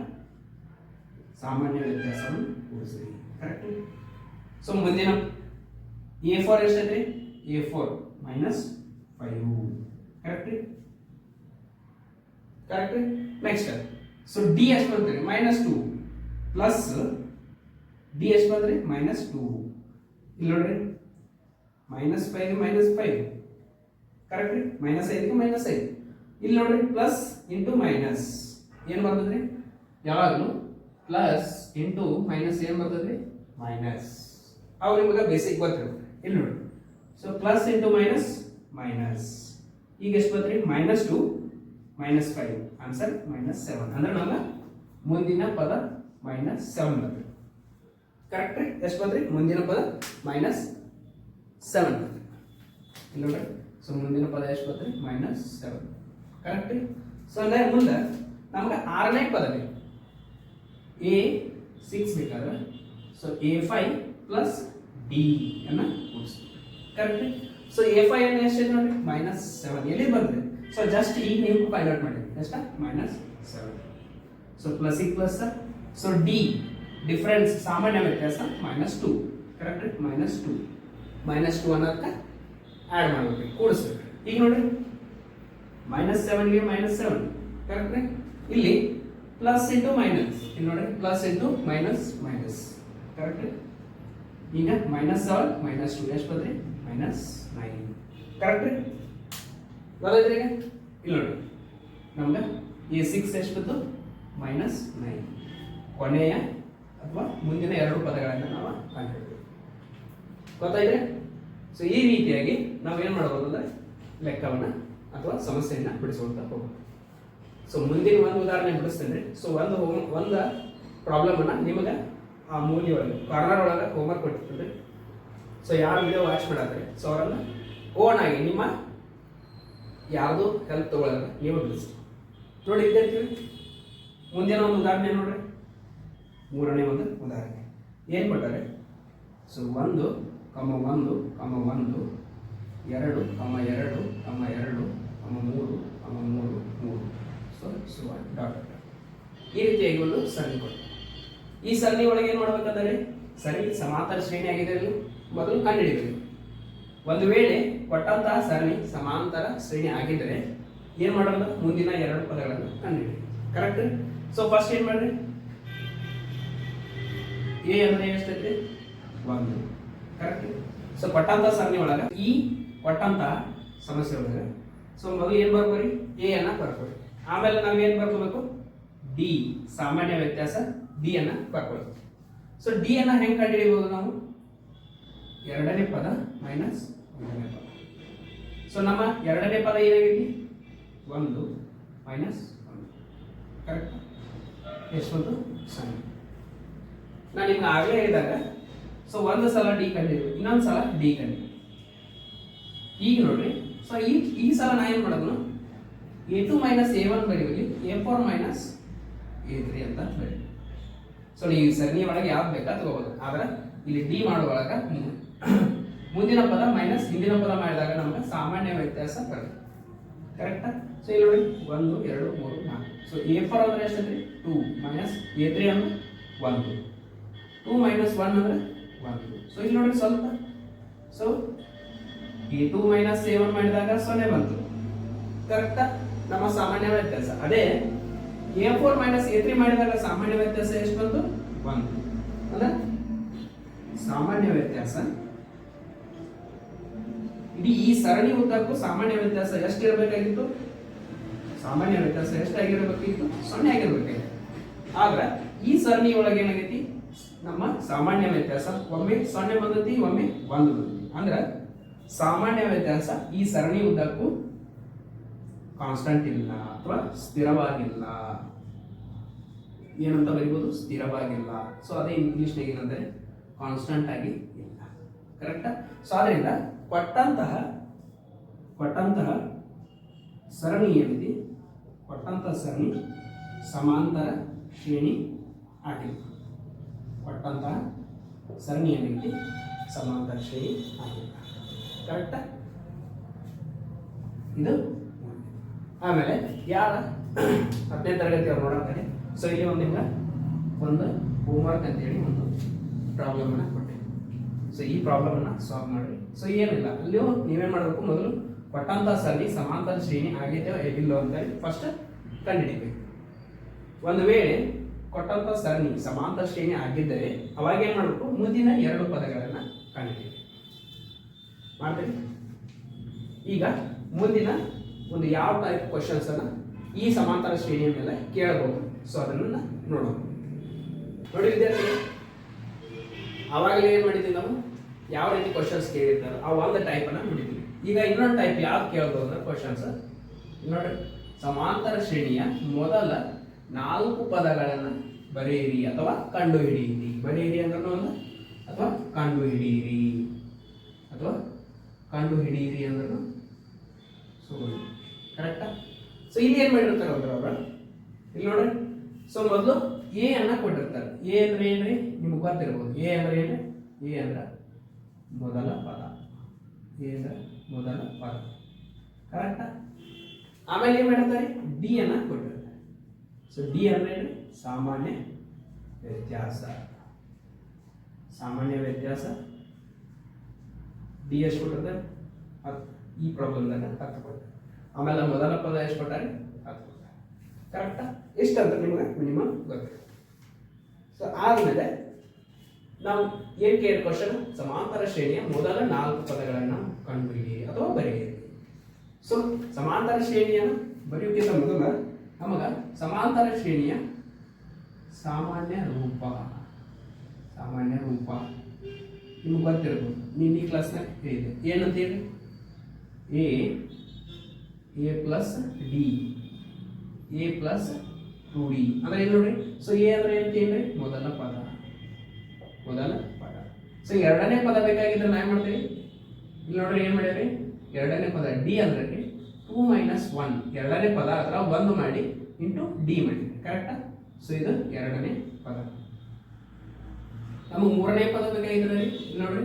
ಸಾಮಾನ್ಯ ವ್ಯತ್ಯಾಸವನ್ನು ಕೂಡಿಸ್ರಿ ಕರೆಕ್ಟ್ ಸೊ ಮುಂದಿನ ಎ ಫೋರ್ ಎಷ್ಟೈತ್ರಿ? A four minus five correct correct next so D ಎಷ್ಟು ಬಂದ್ರಿ ಮೈನಸ್ ಟು ಪ್ಲಸ್ ಡಿ ಎಷ್ಟು ಬಂದ್ರಿ ಮೈನಸ್ ಟು ಇಲ್ಲಿ ನೋಡ್ರಿ minus five minus five correct minus ಐದಕ್ಕೆ ಮೈನಸ್ ಐದು. ಇಲ್ಲಿ ನೋಡ್ರಿ ಪ್ಲಸ್ ಇಂಟು ಮೈನಸ್ ಏನು ಬರ್ತದ್ರಿ? ಯಾವಾಗಲೂ ಪ್ಲಸ್ ಇಂಟು ಮೈನಸ್ ಏನು ಬರ್ತದ್ರಿ? ಮೈನಸ್ ಅವು ನಿಮಗೆ ಬೇಸಿಕ್ ಗೊತ್ತಿರುತ್ತೆ. ಇಲ್ಲಿ ನೋಡಿ so plus into minus minus ಈಗ ಎಷ್ಟು ಬಂದ್ರಿ minus two minus five answer minus seven ಅಂದ್ರೆ ನಮ್ಮ ಮುಂದಿನ ಪದ ಮೈನಸ್ ಸೆವೆನ್ ಬರ್ತದೆ ಕರೆಕ್ಟ್ ಎಷ್ಟು ಬಂದ್ರಿ ಮುಂದಿನ ಪದ ಮೈನಸ್ ಸೆವೆನ್ ಬರ್ತದೆ ಇಲ್ಲಿ ನೋಡ್ರಿ. ಸೊ ಮುಂದಿನ ಪದ ಎಷ್ಟು ಬರ್ತದೆ ಮೈನಸ್ ಸೆವೆನ್ ಕರೆಕ್ಟ್ ಸೊ ಅಂದ್ರೆ ಮುಂದೆ ನಮ್ಗೆ ಆರನೇ ಪದ ಬೇಕು. ಎ ಸಿಕ್ಸ್ ಬೇಕಾದ್ರೆ. So A five plus D ಅನ್ನ correct so A I N ಎಷ್ಟಿದೆ ನೋಡಿ ಮೈನಸ್ ಸೆವೆನ್ ಎಲ್ಲಿ ಬಂದಿದೆ? ಸೊ ಜಸ್ಟ್ ಈಗ ನೀವು ಫೈಂಡ್ ಮಾಡಿ. ಎಷ್ಟ? ಮೈನಸ್ ಸೆವೆನ್ ಸೊ ಪ್ಲಸ್ ಈ ಪ್ಲಸ್ ಸೊ ಡಿ ಡಿಫ್ರೆನ್ಸ್ ಸಾಮಾನ್ಯ ವ್ಯತ್ಯಾಸ minus two correct minus two minus two ಅನ್ನೋದಕ್ಕೆ ಆ್ಯಡ್ ಮಾಡ್ಬೇಕು. ಕೂಡಿಸ್ಬೇಕು. ಈಗ ನೋಡಿ. ಮೈನಸ್ ಸೆವೆನ್ಗೆ ಮೈನಸ್ ಸೆವೆನ್ ಕರೆಕ್ಟ್ ಇಲ್ಲಿ ಪ್ಲಸ್ ಇಂಟು ಮೈನಸ್ ಇಲ್ಲಿ ನೋಡಿ. Plus into minus minus correct ಈಗ ಮೈನಸ್ ಸೆವೆನ್ ಮೈನಸ್ ಟು ಎಷ್ಟು ಬಂದ್ರಿ ಮೈನಸ್ ನೈನ್ ಕರೆಕ್ಟ್ ಗೊತ್ತಾಯ್ತು ಈಗ ಇಲ್ಲ ನೋಡಿ. ನಮ್ಗೆ ಎ ಸಿಕ್ಸ್ ಎಷ್ಟು ಬಂತು? ಮೈನಸ್ ನೈನ್ ಕೊನೆಯ ಅಥವಾ ಮುಂದಿನ ಎರಡು ಪದಗಳನ್ನು ನಾವು ಕಂಡುಹಿಡಿದ್ವಿ ಗೊತ್ತಾಯ್ತ್ರಿ? ಸೊ ಈ ರೀತಿಯಾಗಿ ನಾವು ಏನು ಮಾಡ್ಬೋದು ಅಂದ್ರೆ ಲೆಕ್ಕವನ್ನು ಅಥವಾ ಸಮಸ್ಯೆಯನ್ನು ಬಿಡಿಸ್ಕೊಳ್ತಾ ಹೋಗ್ಬೋದು ಸೊ ಮುಂದಿನ ಒಂದು ಉದಾಹರಣೆ ಬಿಡಿಸ್ತೇನೆ. ಸೊ ಒಂದು ಹೋಮ್ ಒಂದು ಪ್ರಾಬ್ಲಮನ್ನು ನಿಮಗೆ ಆ ಮೂಲಿ ಕಾರ್ನರ್ ಒಳಗೆ ಹೋಮ್ವರ್ಕ್ ಕೊಟ್ಟಿರ್ತದೆ. ಸೊ ಯಾರು ವಿಡಿಯೋ ವಾಚ್ ಮಾಡಿದ್ರೆ ಸೊ ಅವರನ್ನು ಓನ್ ಆಗಿ ನಿಮ್ಮ ಯಾವುದು ಹೆಲ್ಪ್ ತಗೊಳ್ಳೋದ ನೀವು ಬಿಡಿಸಿ ನೋಡಿ ಇದ್ದೇಳ್ತೀವಿ ಮುಂದಿನ ಒಂದು ಉದಾಹರಣೆ ನೋಡ್ರಿ. ಮೂರನೇ ಒಂದು ಉದಾಹರಣೆ. ಏನು ಕೊಟ್ಟಾರೆ? ಸೊ ಒಂದು ಕಮ್ಮ ಒಂದು ಕಮ್ಮ ಒಂದು, ಎರಡು ಕಮ್ಮ ಎರಡು ಕಮ್ಮ ಎರಡು ಕಮ್ಮ ಮೂರು ಕಮ್ಮ ಮೂರು ಮೂರು. ಸೊ ಸೊ ಡಾಕ್ಟರ್ ಈ ರೀತಿಯಾಗಿ ಒಂದು ಸರಣಿ ಕೊಡ್ತಾರೆ ಈ ಸರಣಿ ಒಳಗೆ ಏನು ಮಾಡ್ಬೇಕಂದ್ರೆ, ಸರಣಿ ಸಮಾಂತರ ಶ್ರೇಣಿ ಆಗಿದೆ ಅಲ್ಲಿ ಮೊದಲು ಕಂಡುಹಿಡಿಬೇಕು ಒಂದು ವೇಳೆ ಕೊಟ್ಟಂತಹ ಸರಣಿ, ಸಮಾಂತರ ಶ್ರೇಣಿ ಆಗಿದ್ದರೆ ಏನು ಮಾಡೋಣ ಮುಂದಿನ ಎರಡು ಪದಗಳನ್ನು ಕಂಡುಹಿಡಿ ಕರೆಕ್ಟ್ ಸೊ ಫಸ್ಟ್ ಏನು ಮಾಡ್ರಿ? ಎ ಅಂದ್ರೆ ಎಷ್ಟೈತಿ? ಒಂದು. ಕರೆಕ್ಟ್ ಸೊ ಕೊಟ್ಟಂತಹ ಸರಣಿ ಒಳಗ ಈ ಕೊಟ್ಟಂತಹ ಸಮಸ್ಯೆ ಒಳಗೆ. ಸೊ ಮೊದಲು ಏನ್ ಬರ್ಕೋರಿ? ಎ ಅನ್ನ ಬರ್ಕೋರಿ. ಆಮೇಲೆ ನಾವು ಏನ್ ಬರ್ಕೋಬೇಕು? ಡಿ ಸಾಮಾನ್ಯ ವ್ಯತ್ಯಾಸ ಡಿ ಅನ್ನ ಬರ್ಕೋಬೇಕು ಸೊ ಡಿ ಅನ್ನ ಹೆಂಗ್ ಕಂಡುಹಿಡಿಯಬಹುದು ನಾವು? ಎರಡನೇ ಪದ ಮೈನಸ್ ಒಂದನೇ ಪದ. ಸೊ ನಮ್ಮ ಎರಡನೇ ಪದ ಏನಾಗೈತಿ? ಒಂದು ಮೈನಸ್ ಒಂದು. ಕರೆಕ್ಟ್ ಎಷ್ಟು ಒಂದು ಸೊನ್ನೆ ನಾನು ನಿಮ್ಗೆ ಆಗಲೇ ಹೇಳಿದಾಗ ಸೊ ಒಂದು ಸಲ ಡಿ ಕಂಡಿದ್ದು ಇನ್ನೊಂದು ಸಲ ಡಿ ಕಂಡಿದ್ದು ಈಗ ನೋಡ್ರಿ ಸೊ ಈ ಈ ಸಲ ನಾ ಏನು ಮಾಡೋದು? A two minus A one Bareilly A four minus A three ಅಂತ ಬರೀ ಸೊ ನೀವು ಸರಣಿ ಒಳಗೆ ಯಾವ್ದು ಬೇಕಾ ತಗೋಬೋದು. ಆದ್ರೆ, ಇಲ್ಲಿ ಡಿ ಮಾಡುವಾಗ ಮುಂದಿನ ಪದ ಮೈನಸ್ ಹಿಂದಿನ ಪದ ಮಾಡಿದಾಗ ನಮಗೆ ಸಾಮಾನ್ಯ ವ್ಯತ್ಯಾಸ ಬರುತ್ತೆ. ಕರೆಕ್ಟಾ ಸೊ ಇಲ್ಲಿ ನೋಡಿ. ಒಂದು, ಎರಡು, ಮೂರು, ನಾಲ್ಕು. ಸೊ ಎ ಫೋರ್ ಅಂದ್ರೆ ಎಷ್ಟಂದ್ರೆ? ಟೂ ಮೈನಸ್ ಎ ತ್ರೀ ಅಂದ್ರೆ ಒಂದು. ಟೂ ಮೈನಸ್ ಒನ್ ಅಂದ್ರೆ ಒಂದು. ಸೊ ಇಲ್ಲಿ ನೋಡಿ ಸ್ವಲ್ಪ. So A two minus A one ಮಾಡಿದಾಗ ಸೊನ್ನೆ ಬಂತು. ಕರೆಕ್ಟಾ ನಮ್ಮ ಸಾಮಾನ್ಯ ವ್ಯತ್ಯಾಸ. ಅದೇ A four minus A three ಮಾಡಿದಾಗ ಸಾಮಾನ್ಯ ವ್ಯತ್ಯಾಸ ಎಷ್ಟು ಬಂತು? ಒಂದು. ಅಂದ್ರೆ ಸಾಮಾನ್ಯ ವ್ಯತ್ಯಾಸ ಇಡೀ ಈ ಸರಣಿ ಉದ್ದಕ್ಕೂ ಸಾಮಾನ್ಯ ವ್ಯತ್ಯಾಸ ಎಷ್ಟು ಇರಬೇಕಾಗಿತ್ತು ಸಾಮಾನ್ಯ ವ್ಯತ್ಯಾಸ ಎಷ್ಟಾಗಿರಬೇಕಿತ್ತು? ಸೊನ್ನೆ ಆಗಿರ್ಬೇಕಾಗಿತ್ತು ಆದ್ರೆ ಈ ಸರಣಿ ಒಳಗೆ ಏನಾಗೈತಿ? ನಮ್ಮ ಸಾಮಾನ್ಯ ವ್ಯತ್ಯಾಸ ಒಮ್ಮೆ ಸೊನ್ನೆ ಬಂದತಿ, ಒಮ್ಮೆ ಒಂದು ಬಂದತಿ. ಅಂದ್ರೆ ಸಾಮಾನ್ಯ ವ್ಯತ್ಯಾಸ ಈ ಸರಣಿ ಉದ್ದಕ್ಕೂ ಕಾನ್ಸ್ಟಂಟ್ ಇಲ್ಲ ಅಥವಾ ಸ್ಥಿರವಾಗಿಲ್ಲ. ಏನಂತ ಬರಿಬೋದು? ಸ್ಥಿರವಾಗಿಲ್ಲ. ಸೊ ಅದೇ ಇಂಗ್ಲಿಷ್ನಾಗ ಏನಂದರೆ ಕಾನ್ಸ್ಟಂಟ್ ಆಗಿ ಇಲ್ಲ. ಕರೆಕ್ಟಾ ಸೊ ಆದ್ರಿಂದ ಕೊಟ್ಟಂತಹ ಕೊಟ್ಟಂತಹ ಸರಣಿ ಏನಿದೆ? ಕೊಟ್ಟಂತಹ ಸರಣಿ ಸಮಾಂತರ ಶ್ರೇಣಿ ಆಗಿದೆ ಕೊಟ್ಟಂತಹ ಸರಣಿ ಏನಿದೆ? ಸಮಾಂತರ ಶ್ರೇಣಿ ಆಗಿಲ್ಲ ಕರೆಕ್ಟ್ ಇದು ಆಮೇಲೆ ಯಾರ? ಹತ್ತನೇ ತರಗತಿ ಅವ್ರು ನೋಡಂತಾನೆ ಸೊ ಇಲ್ಲಿ ಒಂದು ನಿಮ್ಗೆ ಒಂದು ಹೋಮ್ವರ್ಕ್ ಅಂತೇಳಿ ಒಂದು ಪ್ರಾಬ್ಲಮ್ ಅನ್ನ ಕೊಟ್ಟೆ ಸೊ ಈ ಪ್ರಾಬ್ಲಮ್ ಅನ್ನ ಸಾಲ್ವ್ ಮಾಡ್ರಿ. ಸೊ ಏನಿಲ್ಲ. ಅಲ್ಲಿಯೂ ನೀವೇನು ಮಾಡಬೇಕು? ಮೊದಲು ಕೊಟ್ಟಂತ ಸರಣಿ ಸಮಾಂತರ ಶ್ರೇಣಿ ಆಗಿದೆಯೋ ಇಲ್ಲೋ ಅಂತ ಫಸ್ಟ್ ಕಂಡುಹಿಡಿಬೇಕು. ಒಂದು ವೇಳೆ ಕೊಟ್ಟಂತ ಸರಣಿ, ಸಮಾಂತರ ಶ್ರೇಣಿ ಆಗಿದ್ದರೆ ಅವಾಗ ಏನು ಮಾಡಬೇಕು? ಮುಂದಿನ ಎರಡು ಪದಗಳನ್ನು ಕಂಡುಹಿಡಿಯಬೇಕು ಮಾಡ್ತೀವಿ ಈಗ ಮುಂದಿನ ಒಂದು ಯಾವ ಟೈಪ್ ಕ್ವಶನ್ಸ್ ಅನ್ನ ಈ ಸಮಾಂತರ ಶ್ರೇಣಿಯ ಮೇಲೆ ಕೇಳಬಹುದು ಸೊ ಅದನ್ನ ನೋಡೋಣ. ನೋಡಿ ವಿದ್ಯಾರ್ಥಿ ಅವಾಗಲೇ ಏನು ಮಾಡಿದ್ವಿ ನಾವು? ಯಾವ ರೀತಿ ಕ್ವಶನ್ಸ್ ಕೇಳಿರ್ತಾರೆ ಆ ಒಂದು ಟೈಪ್ ಅನ್ನ ನೋಡಿದ್ವಿ. ಈಗ ಇನ್ನೊಂದು ಟೈಪ್ ಯಾವ್ದು ಕೇಳಬಹುದು ಅಂದ್ರೆ ಕ್ವಶನ್ಸ್ ನೋಡ್ರಿ, ಸಮಾಂತರ ಶ್ರೇಣಿಯ ಮೊದಲ ನಾಲ್ಕು ಪದಗಳನ್ನು ಬರೆಯಿರಿ ಅಥವಾ ಕಂಡು ಹಿಡಿಯಿರಿ ಬರೆಯಿರಿ ಅಂದ್ರೆ ಒಂದು, ಅಥವಾ ಕಂಡುಹಿಡಿಯಿರಿ. ಅಥವಾ ಕಂಡುಹಿಡಿಯಿರಿ ಅಂದ್ರೂ ಸೊ ಕರೆಕ್ಟಾ ಸೊ ಇಲ್ಲಿ ಏನ್ ಮಾಡಿರ್ತಾರೆ ಅಂದ್ರೆ ಅವರು? ಇಲ್ಲಿ ನೋಡ್ರಿ. ಸೊ ಮೊದಲು ಎ ಅನ್ನ ಕೊಟ್ಟಿರ್ತಾರೆ. ಎ ಅಂದ್ರೆ ಏನ್ರಿ? ನಿಮ್ಗೆ ಗೊತ್ತಿರ್ಬೋದು. ಎ ಅಂದ್ರೆ ಏನ್ರಿ? ಎ ಅಂದ್ರೆ ಮೊದಲ ಪದ. ಅಂದ್ರೆ ಮೊದಲ ಪದ. ಕರೆಕ್ಟಾ ಆಮೇಲೆ ಏನ್ ಮಾಡಿರ್ತಾರೆ? ಡಿ ಅನ್ನ ಕೊಟ್ಟಿರ್ತಾರೆ. ಸೊ ಡಿ ಅಂದ್ರೆ ಏನು? ಸಾಮಾನ್ಯ ವ್ಯತ್ಯಾಸ. ಸಾಮಾನ್ಯ ವ್ಯತ್ಯಾಸ? ಡಿ ಎಷ್ಟು ಕೊಟ್ಟಿರ್ತಾರೆ? ಹತ್ತು ಈ ಪ್ರಾಬ್ಲಮ್ದಾಗ ಹತ್ತು ಕೊಡ್ತಾರೆ ಆಮೇಲೆ ಮೊದಲ ಪದ ಎಷ್ಟು ಕೊಟ್ಟಾರೆ? ಹತ್ತು ಕೊಡ್ತಾರೆ ಕರೆಕ್ಟಾ ಎಷ್ಟು ಅಂತ ನಿಮ್ಗೆ ಮಿನಿಮಮ್ ಗೊತ್ತಿದೆ. ಸೊ ಆದಮೇಲೆ ನಾವು ಏನ್ ಕೇಳಿದ ಕ್ವಶನ್ ಸಮಾಂತರ ಶ್ರೇಣಿಯ ಮೊದಲ ನಾಲ್ಕು ಪದಗಳನ್ನು ಕಂಡುಹಿಡಿಯಿರಿ ಅಥವಾ ಬರೆಯಿರಿ. ಸೊ ಸಮಾಂತರ ಶ್ರೇಣಿಯನ್ನು ಬರೆಯುವುದಕ್ಕಿಂತ ಮೊದಲ ನಮಗ ಸಮಾಂತರ ಶ್ರೇಣಿಯ ಸಾಮಾನ್ಯ ರೂಪ. ಸಾಮಾನ್ಯ ರೂಪ. ನಿಮ್ಗೆ ಗೊತ್ತಿರ್ಬೋದು. ನೀನು ಈ ಕ್ಲಾಸ್ನಾಗ ಹೇಳಿದೆ. ಏನಂತ ಹೇಳಿ A A plus D A plus two D ಅಂದ್ರೆ ಏನು ನೋಡ್ರಿ ಸೊ ಎ ಅಂದ್ರೆ ಏನು ಏನ್ರಿ ಮೊದಲ ಪದ. ಮೊದಲ ಪದ. ಸೊ ಎರಡನೇ ಪದ ಬೇಕಾಗಿದ್ರೆ ನಾ ಏನು ಮಾಡ್ತೀವಿ ಇಲ್ಲಿ ನೋಡ್ರಿ ಏನು ಮಾಡ್ಯಾರಿ? ಎರಡನೇ ಪದ ಡಿ ಅಂದ್ರೆ ಟೂ ಮೈನಸ್ ಒನ್ ಎರಡನೇ ಪದ ಅದರ ಒಂದು ಮಾಡಿ ಇಂಟು ಡಿ ಮಾಡಿ ಕರೆಕ್ಟಾ ಸೊ ಇದು ಎರಡನೇ ಪದ. ನಮಗೆ ಮೂರನೇ ಪದ ಬೇಕಾಗಿದ್ರೆ ಇಲ್ಲಿ ನೋಡ್ರಿ.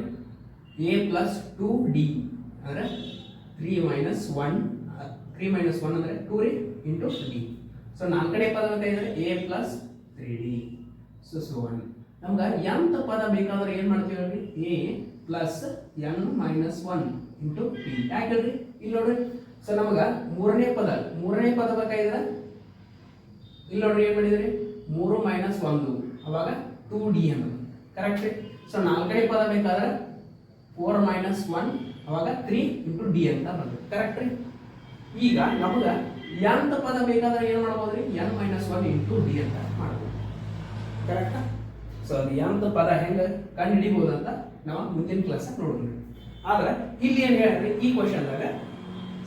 ಎ ಪ್ಲಸ್ ಟೂ ಡಿ ಅಂದ್ರೆ three minus one three minus one ಅಂದ್ರೆ ಟೂ ರೀ? ಇಂಟು ಡಿ ಸೊ ನಾಲ್ಕನೇ ಪದ ಬೇಕಾಗಿದ್ರೆ A plus three D so so one ನಮ್ಗೆ ಎಂತ ಪದ ಬೇಕಾದ್ರೆ ಏನು ಮಾಡ್ತೀವಿ ಹೇಳ್ರಿ? A plus N minus one into P ಯಾಕೆ ಇಲ್ಲಿ ನೋಡ್ರಿ. ಸರ್ ನಮಗ ಮೂರನೇ ಪದ ಮೂರನೇ ಪದ ಬೇಕಾಗಿದ್ರೆ ಇಲ್ಲಿ ನೋಡ್ರಿ ಏನು ಮಾಡಿದ್ರಿ? ಮೂರು ಮೈನಸ್ ಒಂದು, ಅವಾಗ two D N correct so ನಾಲ್ಕನೇ ಪದ ಬೇಕಾದ್ರೆ ಫೋರ್ ಮೈನಸ್ ಒನ್ ಅವಾಗ ತ್ರೀ ಇಂಟು ಡಿ ಅಂತ ಬರ್ತದೆ ಕರೆಕ್ಟ್ ರೀ? ಈಗ ನಮಗ ಎಂತ ಪದ ಬೇಕಾದ್ರೆ ಏನು ಮಾಡ್ಬೋದು ರೀ N minus one into D ಅಂತ ಮಾಡ್ಬೋದು. ಕರೆಕ್ಟಾ ಸೊ ಅದು ಎಂಥ ಪದ ಹೆಂಗೆ ಕಂಡು ಹಿಡಿಬೋದು ಅಂತ ನಾವು ಮುಂದಿನ ಕ್ಲಾಸ್ ನೋಡೋಣ. ಆದ್ರೆ, ಇಲ್ಲಿ ಏನು ಹೇಳಿದ್ರೆ ಈ ಕ್ವಶನ್ದಾಗ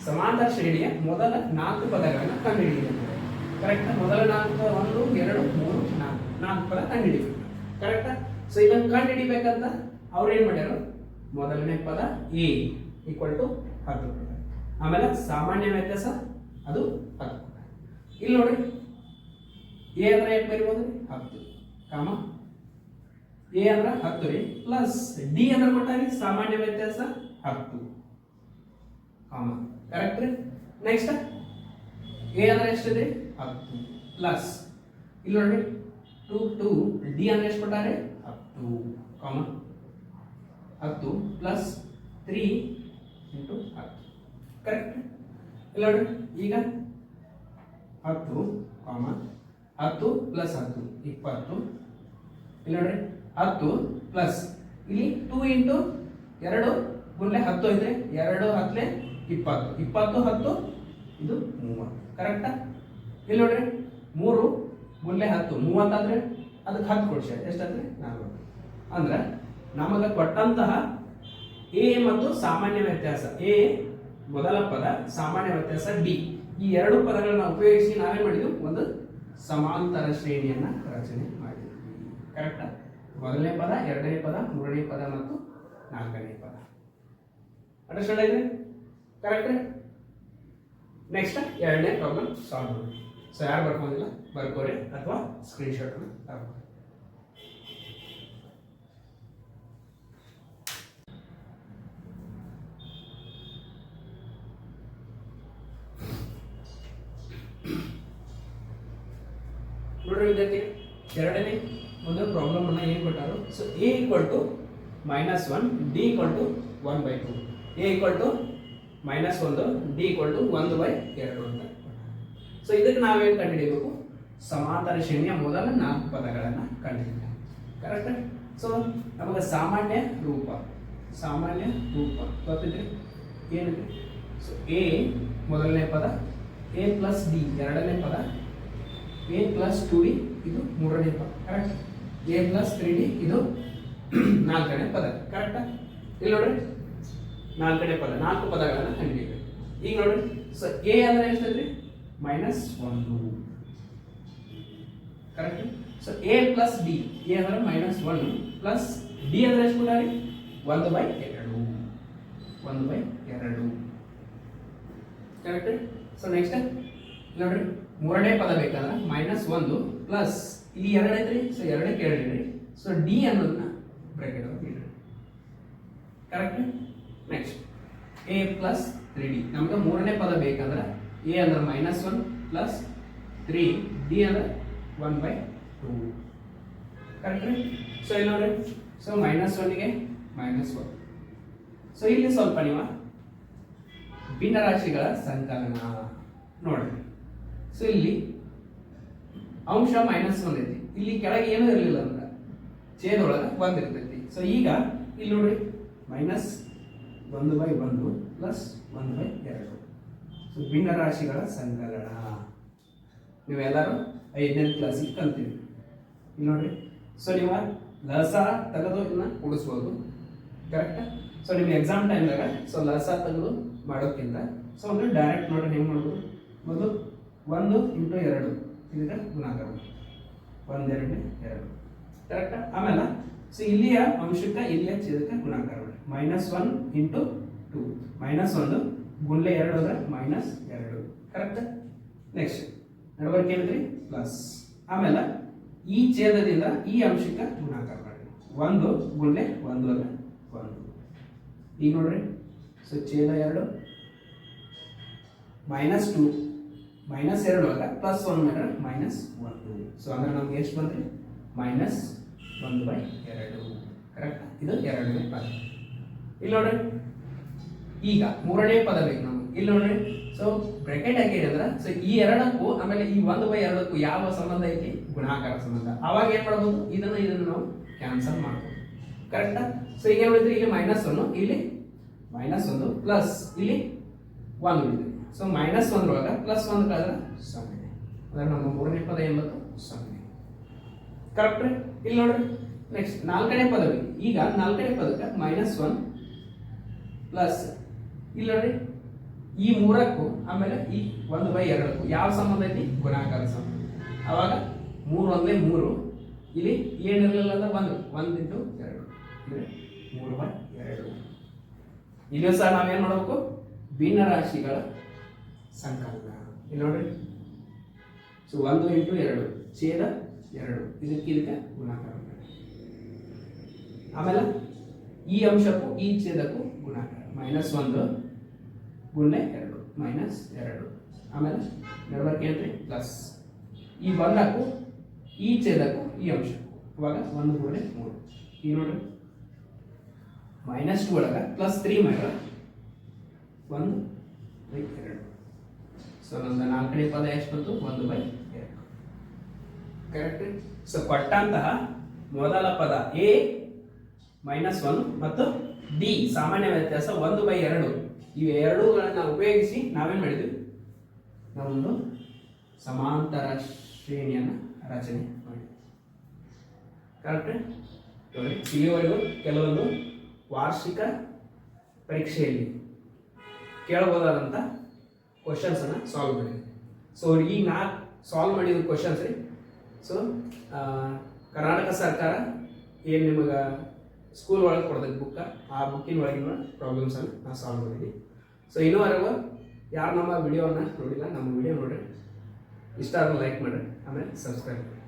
ಸಮಾಂತರ ಶ್ರೇಣಿಯ ಮೊದಲ ನಾಲ್ಕು ಪದಗಳನ್ನ ಕಂಡು ಹಿಡಿಯಬೇಕು ಕರೆಕ್ಟ್ ಮೊದಲ ನಾಲ್ಕು, ಒಂದು, ಎರಡು, ಮೂರು, ನಾಲ್ಕು. ನಾಲ್ಕು ಪದ ಕಂಡು ಹಿಡಿಬೇಕು ಕರೆಕ್ಟ್ ಸೊ ಇದನ್ನು ಕಂಡು ಹಿಡಿಬೇಕಂತ ಅವ್ರು ಏನು ಮಾಡ್ಯಾರು? ಮೊದಲನೇ ಪದ ಎ ಈಕ್ವಲ್ ಟು ಹತ್ತು ಆಮೇಲೆ ಸಾಮಾನ್ಯ ವ್ಯತ್ಯಾಸ, ಅದು ಹತ್ತು ಇಲ್ಲಿ ನೋಡಿ ಎ ಅಂದ್ರೆ ಎಷ್ಟು ಬರಿಬೋದು? ಹತ್ತು, ಕಾಮ ಎ ಅಂದ್ರೆ ಹತ್ತು ರೀ. ಪ್ಲಸ್ ಡಿ ಅಂದ್ರೆ ಕೊಟ್ಟಾರಿ, ಸಾಮಾನ್ಯ ವ್ಯತ್ಯಾಸ ಹತ್ತು. ಕಾಮನ್ ಕರೆಕ್ಟ್ ರೀ? ನೆಕ್ಸ್ಟ್ ಎ ಅಂದ್ರೆ ಎಷ್ಟಿದೆ? ಹತ್ತು. ಪ್ಲಸ್ ಇಲ್ಲಿ ನೋಡಿ ಟು ಟು ಡಿ ಅಂದ್ರೆ ಎಷ್ಟು ಕೊಟ್ಟಾರೆ? ಹತ್ತು. ಕಾಮನ್ ಹತ್ತು ಪ್ಲಸ್ ತ್ರೀ ಇಂಟು ಹತ್ತು. ಕರೆಕ್ಟ್ ಇಲ್ಲ ನೋಡಿ ಈಗ ಹತ್ತು ಕಾಮನ್ ಹತ್ತು ಪ್ಲಸ್ ಹತ್ತು, ಇಪ್ಪತ್ತು. ಇಲ್ಲ ನೋಡ್ರಿ ಹತ್ತು ಪ್ಲಸ್ ಇಲ್ಲಿ ಟೂ ಇಂಟು ಎರಡು ಗುಂಡ್ಲೆ ಹತ್ತು ಐತೆ ಎರಡು ಹತ್ತಲೆ ಇಪ್ಪತ್ತು. ಇಪ್ಪತ್ತು, ಹತ್ತು, ಇದು ಮೂವತ್ತು. ಕರೆಕ್ಟಾ ಇಲ್ಲಿ ನೋಡ್ರಿ, ಮೂರು ಗುಂಡ್ಲೆ ಹತ್ತು. ಮೂವತ್ತಂದ್ರೆ ಅದಕ್ಕೆ ಹತ್ತು ಕೊಡ್ಸ. ಎಷ್ಟಂದ್ರೆ ನಾಲ್ಕು ಅಂದ್ರೆ ನಮಗೆ ಕೊಟ್ಟಂತಹ ಎ ಮತ್ತು ಸಾಮಾನ್ಯ ವ್ಯತ್ಯಾಸ. ಎ ಮೊದಲ ಪದ, ಸಾಮಾನ್ಯ ವ್ಯತ್ಯಾಸ ಡಿ ಈ ಎರಡು ಪದಗಳನ್ನ ಉಪಯೋಗಿಸಿ ನಾವೇ ಮಾಡಿದ್ವಿ ಒಂದು ಸಮಾಂತರ ಶ್ರೇಣಿಯನ್ನು ರಚನೆ ಮಾಡಿದ್ವಿ. ಕರೆಕ್ಟಾ ಮೊದಲನೇ ಪದ, ಎರಡನೇ ಪದ, ಮೂರನೇ ಪದ ಮತ್ತು ನಾಲ್ಕನೇ ಪದ. ಅಂಡರ್ಸ್ಟ್ಯಾಂಡ್ ಆಗಿದೆ ಕರೆಕ್ಟ್ ನೆಕ್ಸ್ಟ್ ಎರಡನೇ ಪ್ರಾಬ್ಲಮ್ ಸಾಲ್ವ್ ಮಾಡಿ ಸೊ ಯಾರು ಬರ್ಕೊಂಡಿಲ್ಲ? ಬರ್ಕೋರಿ, ಅಥವಾ ಸ್ಕ್ರೀನ್ಶಾಟ್ ತಗೊಳ್ಳಿ ನೋಡ್ರಿ ವಿದ್ಯಾರ್ಥಿ ಎರಡನೇ ಒಂದು ಕೊಟ್ಟಾರು so A equal to minus one D equal to one by two A equal to minus ಒಂದು ಡಿ ಈಕ್ವಲ್ ಟು ಒಂದು ಬೈ ಎರಡು ಅಂತ. ಸೊ ಇದಕ್ಕೆ ನಾವೇನು ಕಂಡುಹಿಡಿಯಬೇಕು? ಸಮಾಂತರ ಶ್ರೇಣಿಯ ಮೊದಲ ನಾಲ್ಕು ಪದಗಳನ್ನು ಕಂಡುಹಿಡಿಯಬೇಕು. ಕರೆಕ್ಟ್ ಸೊ ನಮಗೆ ಸಾಮಾನ್ಯ ರೂಪ. ಸಾಮಾನ್ಯ ರೂಪ. ಗೊತ್ತಿದ್ರಿ? ಏನಿದೆ ಸೊ ಎ ಮೊದಲನೇ ಪದ ಎ ಪ್ಲಸ್ ಡಿ ಎರಡನೇ ಪದ ಎ ಪ್ಲಸ್ ಟು ಡಿ ಇದು ಮೂರನೇ ಪದ. Correct A plus three D ಇದು ನಾಲ್ಕನೇ ಪದ ಕರೆಕ್ಟಾ ಇಲ್ಲಿ ನೋಡ್ರಿ, ನಾಲ್ಕನೇ ಪದ, ನಾಲ್ಕು ಪದಗಳನ್ನು ಕಂಡುಹಿಡಿಯಬೇಕು ಈಗ ನೋಡ್ರಿ ಸೊ ಎ ಅಂದ್ರೆ ಎಷ್ಟೈತ್ರಿ? ಮೈನಸ್ ಒಂದು correct so A plus D A ಅಂದ್ರೆ ಮೈನಸ್ ಒನ್ ಪ್ಲಸ್ ಡಿ ಅಂದ್ರೆ ಎಷ್ಟು ಕೊಟ್ಟಾರಿ ಒಂದು ಬೈ ಎರಡು. ಒಂದು ಬೈ ಎರಡು. ಕರೆಕ್ಟ್ ಸೊ ನೆಕ್ಸ್ಟ್ ನೋಡ್ರಿ, ಮೂರನೇ ಪದ ಬೇಕಂದ್ರೆ ಮೈನಸ್ ಒಂದು ಪ್ಲಸ್ ಇಲ್ಲಿ ಎರಡು ಐತ್ರಿ ಸೊ ಎರಡೇ ಇಡ್ರಿ ಸೊ ಡಿ ಅನ್ನೋದನ್ನ ಬ್ರಾಕೆಟ್ ಒಳಗೆ ಇಡ್ರಿ. Correct next A plus three D ನಮ್ಗೆ ಮೂರನೇ ಪದ ಬೇಕಂದ್ರೆ ಎ ಅಂದ್ರೆ minus one plus three D ಅಂದ್ರೆ one by two correct so ಇಲ್ಲಿ ನೋಡ್ರಿ. ಸೊ ಮೈನಸ್ ಒನ್ಗೆ ಮೈನಸ್ ಒನ್ ಸೊ ಇಲ್ಲಿ ಸ್ವಲ್ಪ ನೀವು ಭಿನ್ನರಾಶಿಗಳ ಸಂಕಲನ ನೋಡ್ರಿ. ಸೊ ಇಲ್ಲಿ ಅಂಶ ಮೈನಸ್ ಒನ್ ಐತಿ. ಇಲ್ಲಿ ಕೆಳಗೆ ಏನೂ ಇರಲಿಲ್ಲ ಅಂದ್ರೆ ಛೇದೊಳಗೆ ಇರ್ತೈತಿ ಸೊ ಈಗ ಇಲ್ಲಿ ನೋಡ್ರಿ ಮೈನಸ್ ಒಂದು ಬೈ ಒಂದು ಪ್ಲಸ್ ಒಂದು ಬೈ ಎರಡು. ಸೊ ಭಿನ್ನರಾಶಿಗಳ ಸಂಕಲನ. ನೀವೆಲ್ಲರೂ ಐದನೇ ಕ್ಲಾಸಿಗೆ ಕಲ್ತೀವಿ ಇಲ್ಲಿ ನೋಡ್ರಿ ಸೊ ನೀವು ಲಸ ತೆಗೆದು ಇದನ್ನ ಕೂಡಿಸ್ಬೋದು ಕರೆಕ್ಟ್ ಸೊ ನಿಮ್ಗೆ ಎಕ್ಸಾಮ್ ಟೈಮ್ದಾಗ ಸೊ ಲಸ ತೆಗೆದು ಮಾಡೋಕ್ಕಿಂತ ಸೊ ಅಂದ್ರೆ ಡೈರೆಕ್ಟ್ ನೋಡ್ರಿ ಹೆಂಗೆ ಮಾಡ್ಬೋದು. ಮೊದಲು ಒಂದು ಇಂಟು ಎರಡು. ಇದಕ್ಕೆ ಗುಣಾಕಾರ ಮಾಡಿ. ಒಂದೆರಡು ಎರಡು. ಕರೆಕ್ಟ್ ಆಮೇಲೆ ಸೊ ಇಲ್ಲಿಯ ಅಂಶಕ್ಕೆ ಇಲ್ಲಿಯ ಛೇದಕ್ಕೆ ಗುಣಾಕಾರ minus one into two minus ಒಂದು ಗುಂಡ್ಲೆ ಎರಡು ಅಂದ್ರೆ ಮೈನಸ್ ಎರಡು. ಕರೆಕ್ಟ್ ನೆಕ್ಸ್ಟ್ ನಡವರ್ಕ್ ಏನಿದ್ರಿ ಪ್ಲಸ್ ಆಮೇಲೆ, ಈ ಛೇದದಿಂದ ಈ ಅಂಶಕ್ಕೆ ಗುಣಾಕಾರ ಮಾಡಿ ಒಂದು ಗುಂಡ್ಲೆ ಒಂದು ಅಂದ್ರೆ ಒಂದು. ಈಗ ನೋಡ್ರಿ. ಸೊ ಛೇದ ಎರಡು. ಮೈನಸ್ ಟು ಮೈನಸ್ ಎರಡು ಅಲ್ಲ ಪ್ಲಸ್ ಒನ್ ಮಾಡಿದ್ರೆ ಮೈನಸ್ ಒಂದು ಸೊ ಅಂದ್ರೆ ನಮ್ಗೆ ಎಷ್ಟು ಬಂದ್ರಿ ಮೈನಸ್ ಒಂದು ಬೈ ಎರಡು. ಕರೆಕ್ಟ್ ಇದು ಎರಡನೇ ಪದ. ಇಲ್ಲಿ ನೋಡ್ರಿ ಈಗ ಮೂರನೇ ಪದ ಬೇಕು ನಮಗೆ. ಇಲ್ಲಿ ನೋಡ್ರಿ ಸೊ ಬ್ರೆಕೆಟ್ ಹಾಕಿ ಅಂದ್ರೆ ಸೊ ಈ ಎರಡಕ್ಕೂ, ಆಮೇಲೆ ಈ ಒಂದು ಬೈ ಎರಡಕ್ಕೂ ಯಾವ ಸಂಬಂಧ ಐತಿ? ಗುಣಾಕಾರ ಸಂಬಂಧ. ಅವಾಗ ಏನ್ ಮಾಡ್ಬೋದು? ಇದನ್ನ ಇದನ್ನ ನಾವು ಕ್ಯಾನ್ಸಲ್ ಮಾಡ್ಬೋದು. ಕರೆಕ್ಟಾ ಸೊ ಈಗ ಏನ್ ಇಲ್ಲಿ ಮೈನಸ್ ಒನ್ ಇಲ್ಲಿ ಮೈನಸ್ ಒಂದು ಪ್ಲಸ್ ಇಲ್ಲಿ ಒಂದು ಸೊ ಮೈನಸ್ ಒಂದ್ರೊಳಗ ಪ್ಲಸ್ ಒಂದು ಕಳೆದ್ರೆ ಸೊನ್ನೆ. ಅಂದ್ರೆ ನಮ್ಮ ಮೂರನೇ ಪದ ಎಂಬತ್ತು? ಸೊನ್ನೆ. ಕರೆಕ್ಟ್ ರೀ? ಇಲ್ಲಿ ನೋಡ್ರಿ. ನೆಕ್ಸ್ಟ್ ನಾಲ್ಕನೇ ಪದವಿ. ಈಗ ನಾಲ್ಕನೇ ಪದಕ್ಕೆ ಮೈನಸ್ ಒನ್ ಪ್ಲಸ್ ಇಲ್ಲಿ ನೋಡ್ರಿ. ಈ ಮೂರಕ್ಕೂ ಆಮೇಲೆ ಈ ಒಂದು ಬೈ ಎರಡಕ್ಕೂ ಯಾವ ಸಂಬಂಧ ಐತಿ? ಗುಣಾಕಾರ ಸಂಬಂಧ. ಅವಾಗ ಮೂರು ಒಂದೇ ಮೂರು. ಇಲ್ಲಿ ಏನಿರಲಿಲ್ಲ ಅಂದ್ರೆ ಒಂದು. ಒಂದು ಇಂಟು ಎರಡು. ಅಂದ್ರೆ ಮೂರು ಬೈ ಎರಡು. ಇಲ್ಲೂ ಸಹ ನಾವೇನ್ ಮಾಡಬೇಕು? ಭಿನ್ನ ರಾಶಿಗಳ ಸಂಕಲನ ಇಲ್ಲಿ ನೋಡ್ರಿ ಸೊ ಒಂದು ಇಂಟು ಎರಡು. ಛೇದ ಎರಡು. ಇದಕ್ಕೆ ಇದಕ್ಕೆ ಗುಣಾಕಾರ. ಆಮೇಲೆ ಈ ಅಂಶಕ್ಕೂ, ಈ ಛೇದಕ್ಕೂ ಗುಣಾಕಾರ. ಮೈನಸ್ ಒಂದು ಗುಣೆ ಎರಡು, ಮೈನಸ್ ಎರಡು. ಆಮೇಲೆ ನಡಬರ್ಕೆ ಏನ್ರಿ? ಪ್ಲಸ್. ಈ ಒಂದಕ್ಕೂ, ಈ ಛೇದಕ್ಕೂ, ಈ ಅಂಶಕ್ಕೂ. ಇವಾಗ ಒಂದು ಗುಣೆ ಮೂರು. ಈ ನೋಡ್ರಿ. ಮೈನಸ್ ಟು ಒಳಗೆ, ಪ್ಲಸ್ ತ್ರೀ ಮಾಡ್ರ ಒಂದು ಎರಡು. ನಾಲ್ಕನೇ ಪದ ಎಷ್ಟು ಬಂತು? ಒಂದು ಬೈ ಕರೆಕ್ಟ್ ಸೊ ಕೊಟ್ಟಂತಹ ಮೊದಲ ಪದ ಎ ಮೈನಸ್ ಒನ್ ಮತ್ತು ಡಿ ಸಾಮಾನ್ಯ ವ್ಯತ್ಯಾಸ ಒಂದು ಬೈ ಎರಡು. ಎರಡುಗಳನ್ನ ಉಪಯೋಗಿಸಿ ನಾವೇನ್ ಮಾಡಿದ್ವಿ? ನಾವೊಂದು ಸಮಾಂತರ ಶ್ರೇಣಿಯನ್ನು ರಚನೆ ಮಾಡಿದ್ವಿ. ಕರೆಕ್ಟ್ ಇಲ್ಲಿವರೆಗೂ ಕೆಲವೊಂದು ವಾರ್ಷಿಕ ಪರೀಕ್ಷೆಯಲ್ಲಿ ಕೇಳಬಹುದಾದಂಥ ಕ್ವಶನ್ಸ್ ಅನ್ನ ಸಾಲ್ವ್ ಮಾಡಿದ್ವಿ ಸೊ ಈಗ ನಾ ಸಾಲ್ವ್ ಮಾಡಿದ ಕ್ವಶನ್ಸ್ ರೀ. ಸೊ ಕರ್ನಾಟಕ ಸರ್ಕಾರ ಏನು ನಿಮಗೆ ಸ್ಕೂಲ್ ಒಳಗೆ ಕೊಡ್ತೈತೆ ಬುಕ್ಕ ಆ ಬುಕ್ಕಿನ ಒಳಗಿನ ಪ್ರಾಬ್ಲಮ್ಸ್ ಅನ್ನು ನಾ ಸಾಲ್ವ್ ಮಾಡಿದ್ವಿ ಸೊ ಇನ್ನೂವರೆಗೂ ಯಾರು ನಮ್ಮ ವಿಡಿಯೋನ ನೋಡಿಲ್ಲ, ನಮ್ಮ ವಿಡಿಯೋ ನೋಡಿರಿ. ಇಷ್ಟ ಆದ್ರೆ ಲೈಕ್ ಮಾಡಿರಿ, ಆಮೇಲೆ ಸಬ್ಸ್ಕ್ರೈಬ್ ಮಾಡಿ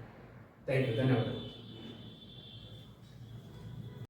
ಥ್ಯಾಂಕ್ ಯು ಧನ್ಯವಾದಗಳು.